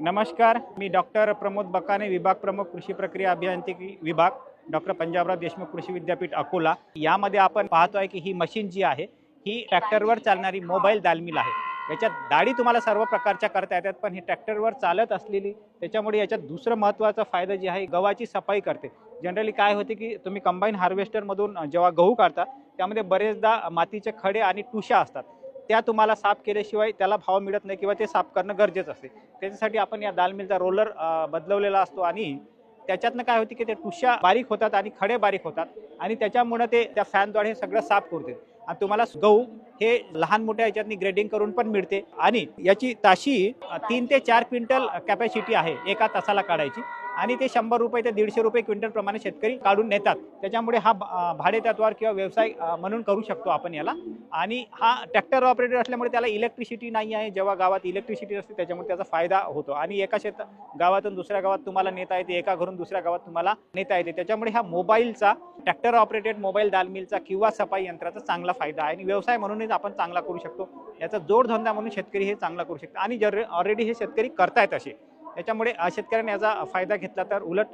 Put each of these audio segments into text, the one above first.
नमस्कार मी डॉक्टर प्रमोद बकाने विभाग प्रमुख कृषी प्रक्रिया अभियांत्रिकी विभाग डॉक्टर पंजाबराव देशमुख कृषी विद्यापीठ अकोला. यामध्ये आपण पाहतोय की ही मशीन जी आहे ही ट्रॅक्टरवर चालणारी मोबाईल दालमिल आहे. याच्यात दाढी तुम्हाला सर्व प्रकारच्या करता येतात पण ही ट्रॅक्टरवर चालत असलेली त्याच्यामुळे याच्यात दुसरं महत्त्वाचा फायदा जे आहे गव्हाची सफाई करते. जनरली काय होते की तुम्ही कंबाईन हार्वेस्टरमधून जेव्हा गहू काढता त्यामध्ये बरेचदा मातीचे खडे आणि टुशा असतात. त्या तुम्हाला साफ केल्याशिवाय त्याला भाव मिळत नाही किंवा ते साफ करणं गरजेचं असते. त्याच्यासाठी आपण या दालमिलचा रोलर बदलवलेला असतो आणि त्याच्यातनं काय होते की ते टुशा बारीक होतात आणि खडे बारीक होतात आणि त्याच्यामुळं ते त्या फॅनद्वारे हे सगळं साफ करते आणि तुम्हाला गहू हे लहान मोठ्या याच्यातनी ग्रेडिंग करून पण मिळते. आणि याची ताशी तीन ते चार क्विंटल कॅपॅसिटी आहे एका तासाला काढायची. आणि ते शंभर रुपये ते दीडशे रुपये क्विंटल प्रमाणे शेतकरी काढून नेतात. त्याच्यामुळे हा अ, भाडेतत्वावर किंवा व्यवसाय म्हणून करू शकतो आपण याला. आणि हा ट्रॅक्टर ऑपरेटर असल्यामुळे त्याला इलेक्ट्रिसिटी नाही आहे. जेव्हा गावात इलेक्ट्रिसिटी असते त्याच्यामुळे त्याचा फायदा होतो. आणि एका शेत गावातून दुसऱ्या गावात तुम्हाला नेता येते. एका घरून दुसऱ्या गावात तुम्हाला नेता येते. त्याच्यामुळे हा मोबाईलचा ट्रॅक्टर ऑपरेटेड मोबाईल दालमिलचा किंवा सफाई यंत्राचा चांगला फायदा आहे. आणि व्यवसाय म्हणून बिझनेस आपण चांगला करू शकतो. याचा जोडधंदा म्हणून शेतकरी हे चांगला करू शकतो आणि जर ऑलरेडी हे शेतकरी करतायत असे त्याच्यामुळे शेतकऱ्यांनी याचा फायदा घेतला तर उलट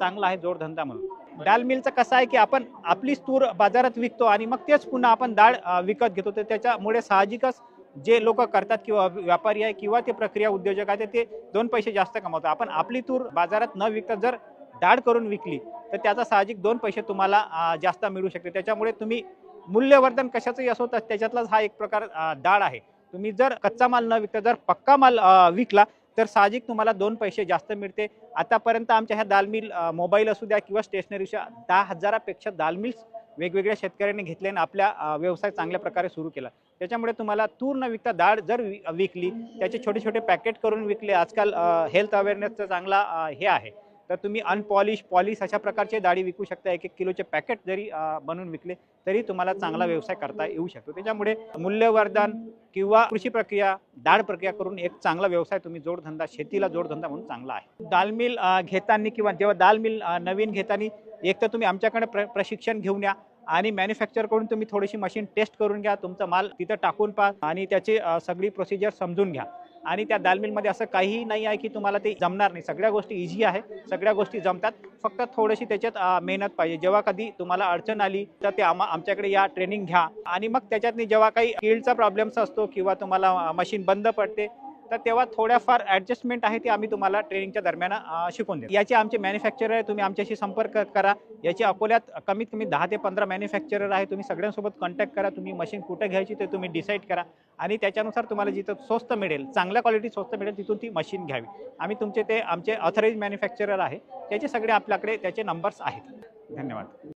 चांगला आहे जोडधंदा म्हणून. डाळ मिलचं कसं आहे की आपण आपलीच तूर बाजारात विकतो आणि मग तेच पुन्हा आपण डाळ विकत घेतो. तर त्याच्यामुळे साहजिकच जे लोक करतात किंवा व्यापारी आहे किंवा ते प्रक्रिया उद्योजक आहे ते दोन पैसे जास्त कमावतात. आपण आपली तूर बाजारात न विकता जर डाळ करून विकली तर त्याचा साहजिक दोन पैसे तुम्हाला जास्त मिळू शकते. त्याच्यामुळे तुम्ही मूल्यवर्धन कशाचंही असो तर त्याच्यातलाच हा एक प्रकार दाळ डाळ आहे. तुम्ही जर कच्चा माल न विकता जर पक्का माल विकला तर साहजिक तुम्हाला दोन पैसे जास्त मिळते. आतापर्यंत आमच्या ह्या दालमिल मिल मोबाईल असू द्या किंवा स्टेशनरीच्या दहा हजारापेक्षा दालमिल्स वेगवेगळ्या शेतकऱ्यांनी घेतले आणि आपल्या व्यवसाय चांगल्या प्रकारे सुरू केला. त्याच्यामुळे तुम्हाला तूर न विकता डाळ जर वि- विकली त्याचे छोटे छोटे पॅकेट करून विकले आजकाल हेल्थ अवेअरनेसचा चांगला हे आहे. तर तुम्ही अनपॉलिश पॉलिश अशा प्रकारचे दाढी विकू शकता एक एक किलोचे पॅकेट जरी बनवून विकले तरी तुम्हाला चांगला व्यवसाय करता येऊ शकतो. त्याच्यामुळे मूल्यवर्धन किंवा कृषी प्रक्रिया डाळ प्रक्रिया करून एक चांगला व्यवसाय तुम्ही जोडधंदा शेतीला जोडधंदा म्हणून चांगला आहे. दाल मिल घेताना किंवा जेव्हा दाल मिल नवीन घेताना एक तर तुम्ही आमच्याकडे प्र प्रशिक्षण घेऊन या आणि मॅन्युफॅक्चर करून तुम्ही थोडीशी मशीन टेस्ट करून घ्या तुमचा माल तिथं टाकून पहा आणि त्याची सगळी प्रोसिजर समजून घ्या. आणि त्या दालमिलमध्ये असं काहीही नाही आहे की तुम्हाला ते जमणार नाही. सगळ्या गोष्टी इझी आहे. सगळ्या गोष्टी जमतात. फक्त थोडीशी त्याच्यात मेहनत पाहिजे. जेव्हा कधी तुम्हाला अडचण आली तर ते आम आमच्याकडे या ट्रेनिंग घ्या. आणि मग त्याच्यातनी जेव्हा काही फील्डचा प्रॉब्लेम्स असतो किंवा तुम्हाला मशीन बंद पडते तर तेव्हा थोड्याफार ॲडजस्टमेंट आहे ती आम्ही तुम्हाला ट्रेनिंगच्या दरम्यान शिकून शिकवून याचे आमचे मॅन्युफॅक्चरर आहे तुम्ही आमच्याशी संपर्क करा. याची अकोल्यात कमीत कमी दहा ते पंधरा मॅन्युफॅक्चरर आहे तुम्ही सगळ्यांसोबत कॉन्टॅक्ट करा. तुम्ही मशीन कुठं घ्यायची ते तुम्ही डिसाईड करा. आणि त्याच्यानुसार तुम्हाला जिथं स्वस्त मिळेल चांगल्या क्वालिटी स्वस्त मिळेल तिथून ती मशीन घ्यावी. आम्ही तुमचे ते आमचे ऑथराईज मॅन्युफॅक्चरर आहे. त्याचे सगळे आपल्याकडे त्याचे नंबर्स आहेत. धन्यवाद.